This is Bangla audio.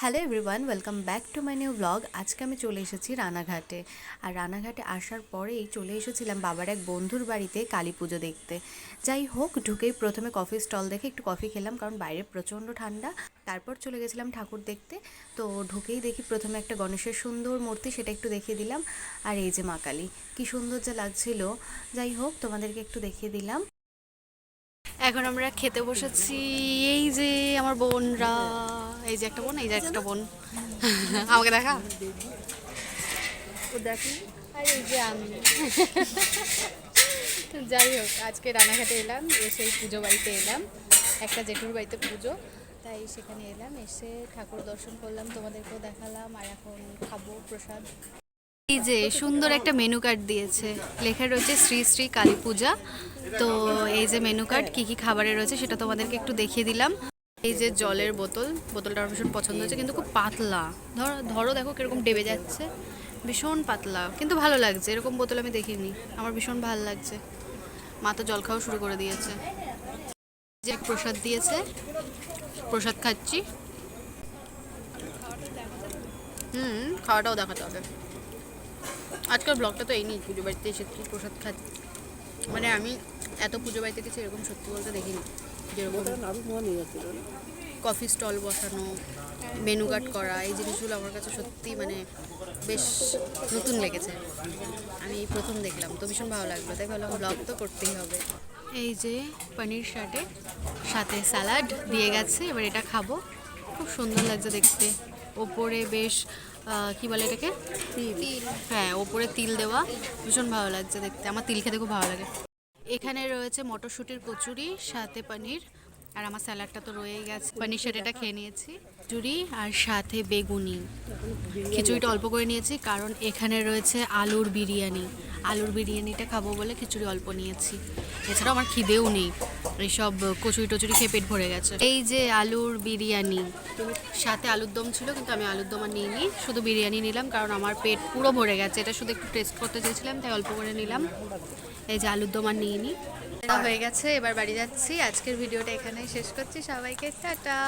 Hello everyone welcome back to my new blog আজকে আমি চলে এসেছি রানাঘাটে। আর রানাঘাটে আসার পরেই চলে এসেছিলাম বাবার এক বন্ধুর বাড়িতে কালী পুজো দেখতে। যাই হোক, ঢুকেই প্রথমে কফি স্টল দেখে একটু কফি খেলাম, কারণ বাইরে প্রচণ্ড ঠান্ডা। তারপর চলে গেছিলাম ঠাকুর দেখতে। তো ঢুকেই দেখি প্রথমে একটা গণেশের সুন্দর মূর্তি, সেটা একটু দেখিয়ে দিলাম। আর এই যে মা কালী, কী সুন্দর যা লাগছিল। যাই হোক, তোমাদেরকে একটু দেখিয়ে দিলাম। এখন আমরা খেতে বসেছি, এই যে আমার বোনরা। এই যে একটা বোন এই যে একটা বোন। আমাকে দেখা? ও দেখি আর এই যে আমি। তো যাই হোক আজকে রানাঘাটে এলাম এসে পুজো বাড়িতে এলাম। একটা জেঠুর বাড়িতে পুজো তাই সেখানে এলাম এসে ঠাকুর দর্শন করলাম তোমাদেরকেও দেখালাম আর এখন খাব প্রসাদ। এই যে সুন্দর একটা মেনু কার্ড দিয়েছে। লেখা রয়েছে শ্রী শ্রী কালী পূজা। তো এই যে মেনু কার্ড কী কী খাবারের রয়েছে সেটা তোমাদেরকে একটু দেখিয়ে দিলাম। এই যে জলের বোতল, বোতলটা আমার ভীষণ পছন্দ হয়েছে, কিন্তু খুব পাতলা। ধরো ধরো দেখো কীরকম ডেবে যাচ্ছে। ভীষণ পাতলা, কিন্তু ভালো লাগছে, এরকম বোতল আমি দেখিনি। আমার ভীষণ ভালো লাগছে। মা তো জল খাওয়া শুরু করে দিয়েছে। যে প্রসাদ দিয়েছে, প্রসাদ খাচ্ছি। হুম, খাওয়াটাও দেখাতে হবে। আজকাল ব্লগটা তো এই নেই পুজো বাড়িতে এসে প্রসাদ খাচ্ছি। মানে আমি এত পুজো বাড়িতে গেছি, এরকম সত্যি বলতে দেখিনি। যেরকম কফি স্টল বসানো মেনু কার্ড করা এই জিনিসগুলো আমার কাছে সত্যি মানে বেশ নতুন লেগেছে। আমি প্রথম দেখলাম তো ভীষণ ভালো লাগল। তাই ভাবলাম ব্লগ তো করতেই হবে। এই যে পনির শাটে সাথে স্যালাড দিয়ে গেছে এবার এটা খাব। খুব সুন্দর লাগছে দেখতে। ওপরে বেশ কি বলে এটাকে? হ্যাঁ ওপরে তিল দেওয়া। ভীষণ ভালো লাগছে দেখতে। আমার তিল খেতে খুব ভালো লাগে। এখানে রয়েছে মটরশুঁটির কচুরি, সাথে পানির, আর আমার স্যালাডটা তো রয়ে গেছে। পানির সেটাটা খেয়ে নিয়েছি। কচুরি আর সাথে বেগুনি। খিচুড়িটা অল্প করে নিয়েছি, কারণ এখানে রয়েছে আলুর বিরিয়ানি। আলুর বিরিয়ানিটা খাব বলে খিচুড়ি অল্প নিয়েছি। এছাড়াও আমার খিদেও নেই। এইসব কচুরি টচুরি খেয়ে পেট ভরে গেছে। এই যে আলুর বিরিয়ানি, সাথে আলুর দম ছিল কিন্তু আমি আলুর দম আর নিইনি। শুধু বিরিয়ানি নিলাম কারণ আমার পেট পুরো ভরে গেছে। এটা শুধু একটু টেস্ট করতে চেয়েছিলাম, তাই অল্প করে নিলাম। এই যে আলুর দম আর নিইনি। হয়ে গেছে, এবার বাড়ি যাচ্ছি। আজকের ভিডিওটা এখানেই শেষ করছি। সবাইকে টাটা!